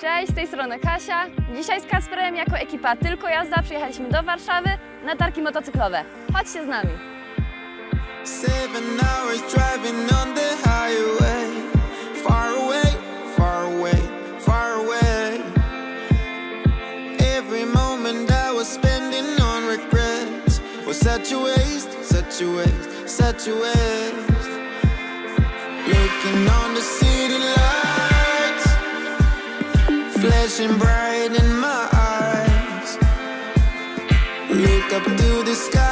Cześć, z tej strony Kasia. Dzisiaj z Kasperem jako ekipa Tylko Jazda przyjechaliśmy do Warszawy na targi motocyklowe. Chodźcie z nami. Such a waste, such a waste, such a waste. Looking on the city lights, flashing bright in my eyes. Look up to the sky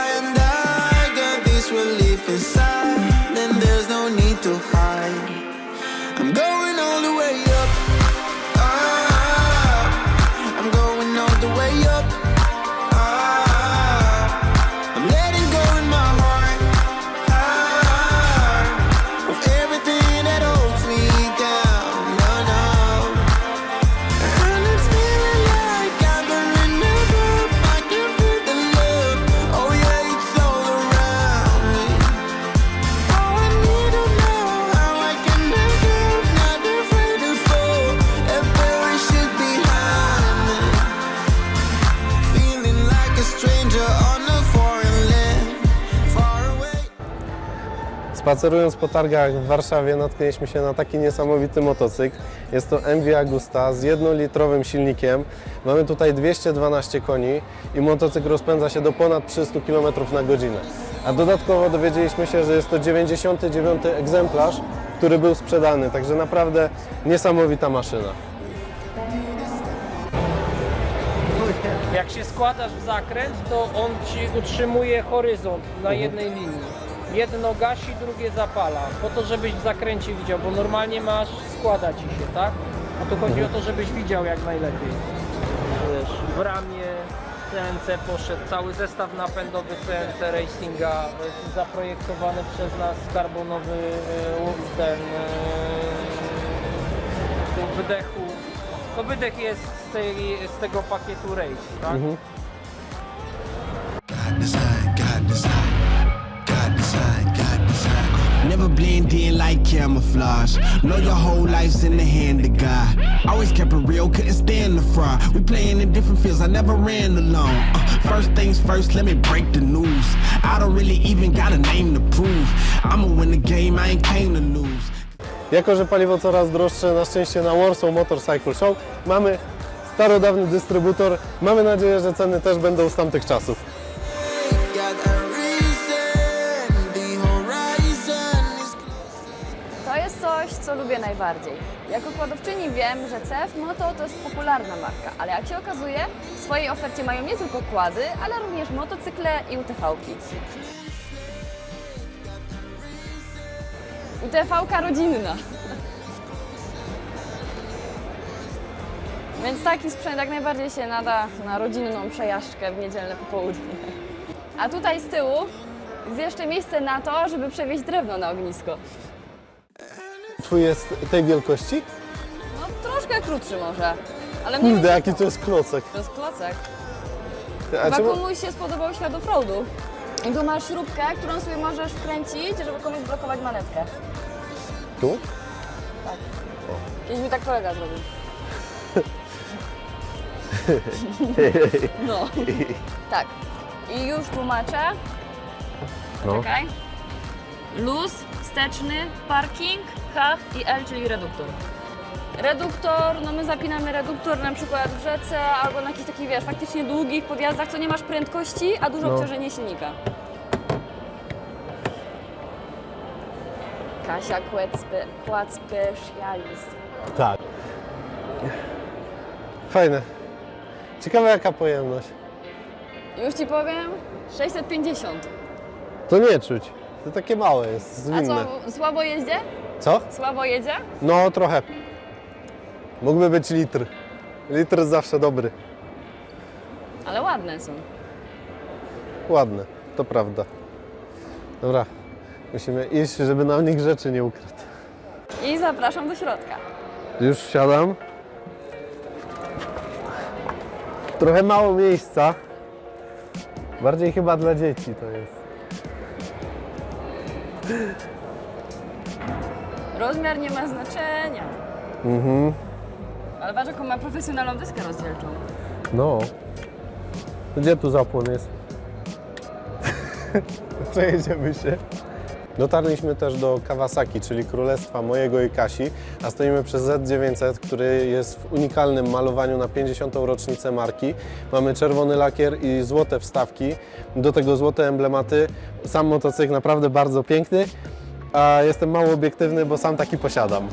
Spacerując po targach w Warszawie natknęliśmy się na taki niesamowity motocykl. Jest to MV Agusta z jednolitrowym silnikiem. Mamy tutaj 212 koni i motocykl rozpędza się do ponad 300 km na godzinę. A dodatkowo dowiedzieliśmy się, że jest to 99 egzemplarz, który był sprzedany, także naprawdę niesamowita maszyna. Jak się składasz w zakręt, to on ci utrzymuje horyzont na jednej linii. Jedno gasi, drugie zapala, po to, żebyś w zakręcie widział, bo normalnie masz, składa ci się, tak? A tu chodzi o to, żebyś widział jak najlepiej. Wiesz, w ramię CNC poszedł, cały zestaw napędowy CNC Racinga, y, zaprojektowany przez nas karbonowy y, ten tych wydechu. To wydech jest z, tej, z tego pakietu Race, tak? God camouflage. Know your whole life's in the hand of God. Always kept it real, couldn't stand the fraud. We playing in different fields, I never ran alone. Uh, first things first, let me break the news. I don't really even got a name to prove. I'ma win the game, I ain't came to lose. Jako, że paliwo coraz droższe, na szczęście na Warsaw Motorcycle Show mamy starodawny dystrybutor. Mamy nadzieję, że ceny też będą z tamtych czasów. Co lubię najbardziej. Jako kładowczyni wiem, że CF Moto to jest popularna marka, ale jak się okazuje, w swojej ofercie mają nie tylko kłady, ale również motocykle i UTV-ki. UTV-ka rodzinna. Więc taki sprzęt jak najbardziej się nada na rodzinną przejażdżkę w niedzielne popołudnie. A tutaj z tyłu jest jeszcze miejsce na to, żeby przewieźć drewno na ognisko. Twój jest tej wielkości? No troszkę krótszy może, ale mniej Kurde, więcej jaki to jest klocek. to jest klocek. A Chyba czemu- komuś się spodobał świat offroadu. I tu masz śrubkę, którą sobie możesz wkręcić, żeby komuś blokować manetkę. Tu? Kiedyś mi tak kolega zrobił. No. Tak. I już tłumaczę. No. Czekaj. Luz, wsteczny, parking, H i L, czyli reduktor. Reduktor, no my zapinamy reduktor na przykład w rzece albo na jakichś takich, wiesz, faktycznie długich podjazdach, co nie masz prędkości, a duże No. obciążenie silnika. Kasia Specialist. Tak. Fajne. Ciekawe jaka pojemność. Już Ci powiem, 650. To nie czuć. To takie małe jest, A zwinne. co, słabo jedzie? Co? Słabo jedzie? No trochę. Mógłby być litr. Litr zawsze dobry. Ale ładne są. Ładne, to prawda. Dobra, musimy iść, żeby nam nikt rzeczy nie ukradł. I zapraszam do środka. Już siadam. Trochę mało miejsca. Bardziej chyba dla dzieci to jest. Rozmiar nie ma znaczenia. Mhm. Ale patrz, jaką ma profesjonalną deskę rozdzielczą. No. Gdzie tu zapłon jest? Przejedziemy się. Dotarliśmy też do Kawasaki, czyli królestwa mojego i Kasi, a stoimy przy Z900, który jest w unikalnym malowaniu na 50. rocznicę marki. Mamy czerwony lakier i złote wstawki, do tego złote emblematy. Sam motocykl naprawdę bardzo piękny, a jestem mało obiektywny, bo sam taki posiadam.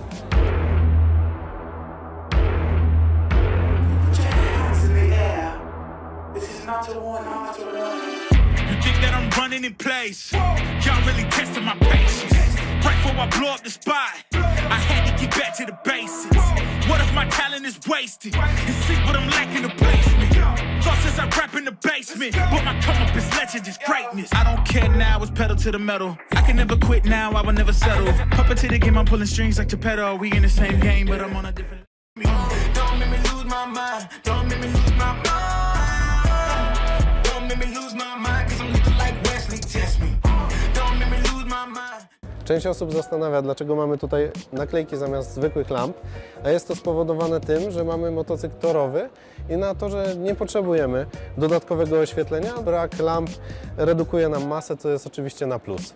In place? Y'all I blow up the spot, I had to get back to the basics. What if my talent is wasted? And see what I'm lacking the placement. Thought since I rap in the basement, but my come up is legend, is greatness. I don't care now, it's pedal to the metal. I can never quit now, I will never settle. Puppet to the game, I'm pulling strings like Geppetto. We in the same game, but I'm on a different. Don't make me lose my mind. Don't make me lose my mind. Część osób zastanawia, dlaczego mamy tutaj naklejki zamiast zwykłych lamp, a jest to spowodowane tym, że mamy motocykl torowy i na to, że nie potrzebujemy dodatkowego oświetlenia. Brak lamp redukuje nam masę, co jest oczywiście na plus.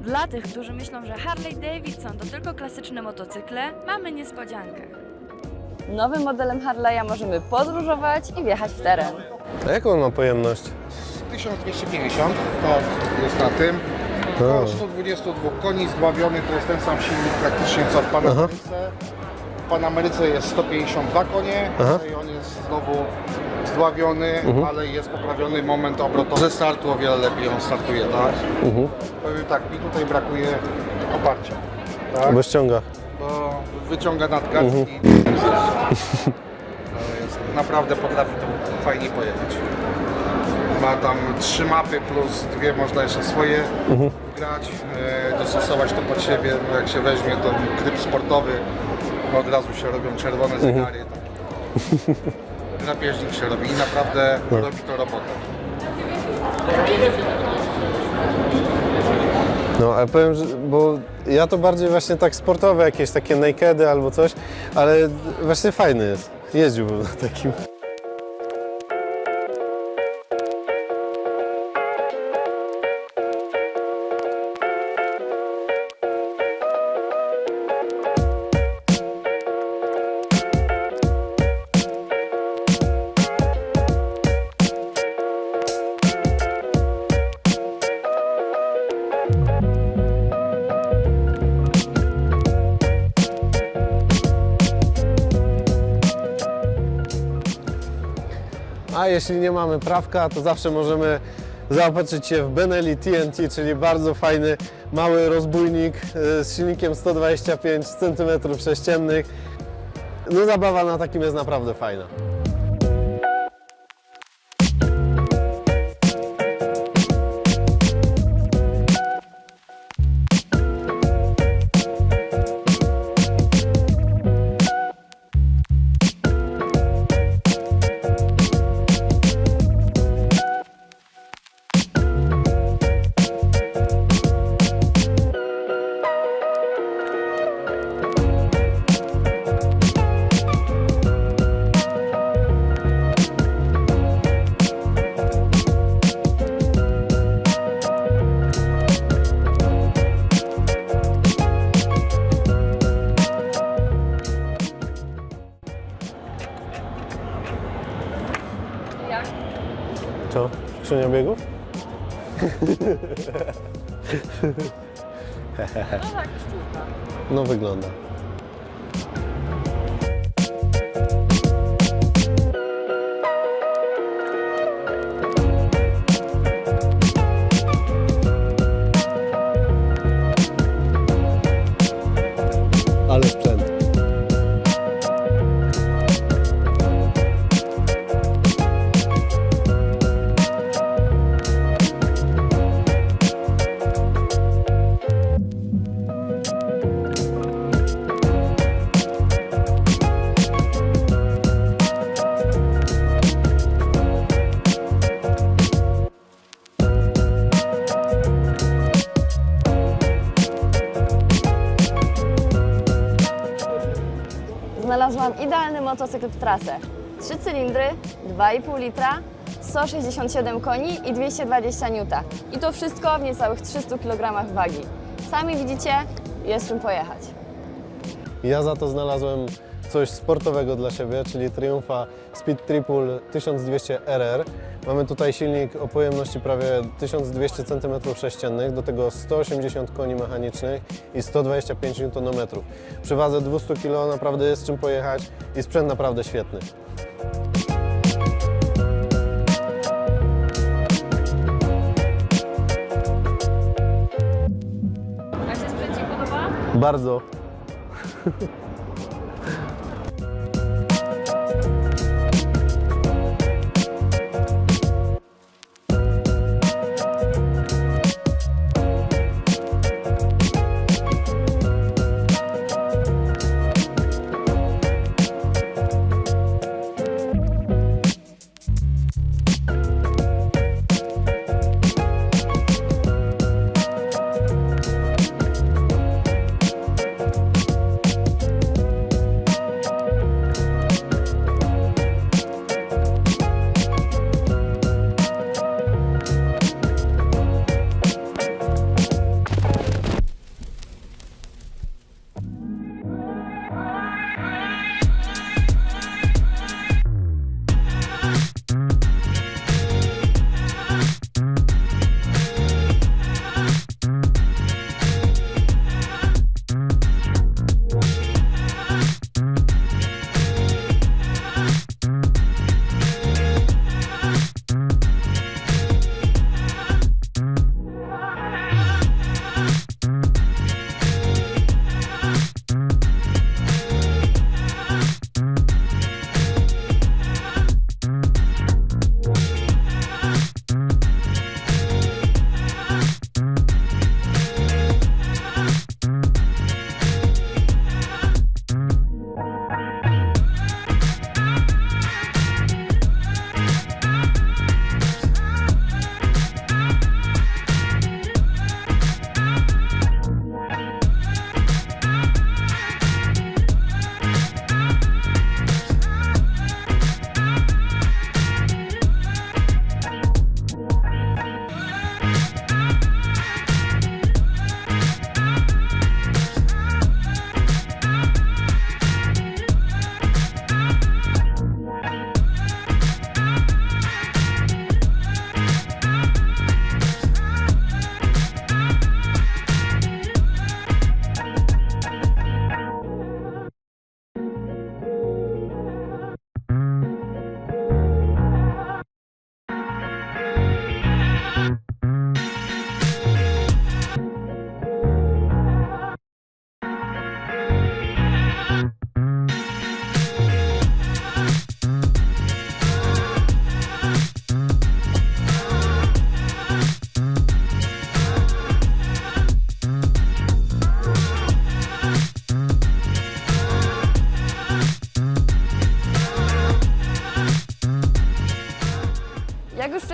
Dla tych, którzy myślą, że Harley Davidson to tylko klasyczne motocykle, mamy niespodziankę. Nowym modelem Harley'a możemy podróżować i wjechać w teren. A jaką on ma pojemność? 1250 to jest na tym. Około 122 koni zdławiony, to jest ten sam silnik praktycznie co w Panameryce. W Panameryce jest 152 konie Aha. i on jest znowu zdławiony, ale jest poprawiony moment obrotowy. Ze startu o wiele lepiej on startuje, tak? Powiem tak, mi tutaj brakuje oparcia. Tak? Bo ściąga. bo wyciąga nadgarstki. To jest, naprawdę potrafi to fajnie pojechać. Ma tam trzy mapy plus dwie można jeszcze swoje grać, e, dostosować to pod siebie. No jak się weźmie to tryb sportowy, od razu się robią czerwone zegary. Tak. Drapieżnik się robi i naprawdę robi to robotę. No, ale powiem, że, bo ja to bardziej właśnie tak sportowe, jakieś takie nakedy albo coś, ale właśnie fajny jest. Jeździłbym na takim. A jeśli nie mamy prawka, to zawsze możemy zaopatrzyć się w Benelli TNT, czyli bardzo fajny, mały rozbójnik e, z silnikiem 125 cm3. No zabawa na takim jest naprawdę fajna. Co? Skrzynia biegów? No tak, szczółka. No wygląda. Idealny motocykl w trasę. Trzy cylindry, 2,5 litra, 167 koni i 220 N. I to wszystko w niecałych 300 kg wagi. Sami widzicie, jest czym pojechać. Ja za to znalazłem coś sportowego dla siebie, czyli Triumfa Speed Triple 1200 RR. Mamy tutaj silnik o pojemności prawie 1200 cm3, do tego 180 koni mechanicznych i 125 Nm. Przy wadze 200 kg naprawdę jest czym pojechać i sprzęt naprawdę świetny. Jak się sprzęcik podoba? Bardzo.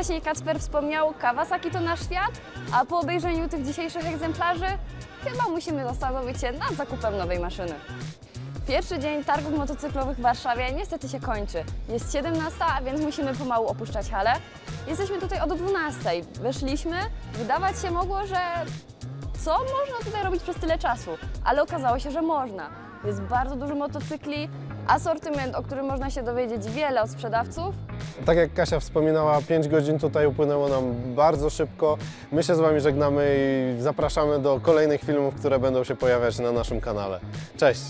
wcześniej Kacper wspomniał, Kawasaki to nasz świat, a po obejrzeniu tych dzisiejszych egzemplarzy chyba musimy zastanowić się nad zakupem nowej maszyny. Pierwszy dzień targów motocyklowych w Warszawie niestety się kończy. Jest 17, a więc musimy pomału opuszczać halę. Jesteśmy tutaj od 12. Weszliśmy, wydawać się mogło, że co można tutaj robić przez tyle czasu? Ale okazało się, że można. Jest bardzo dużo motocykli, asortyment, o którym można się dowiedzieć wiele od sprzedawców, Tak jak Kasia wspominała, 5 godzin tutaj upłynęło nam bardzo szybko. My się z Wami żegnamy i zapraszamy do kolejnych filmów, które będą się pojawiać na naszym kanale. Cześć!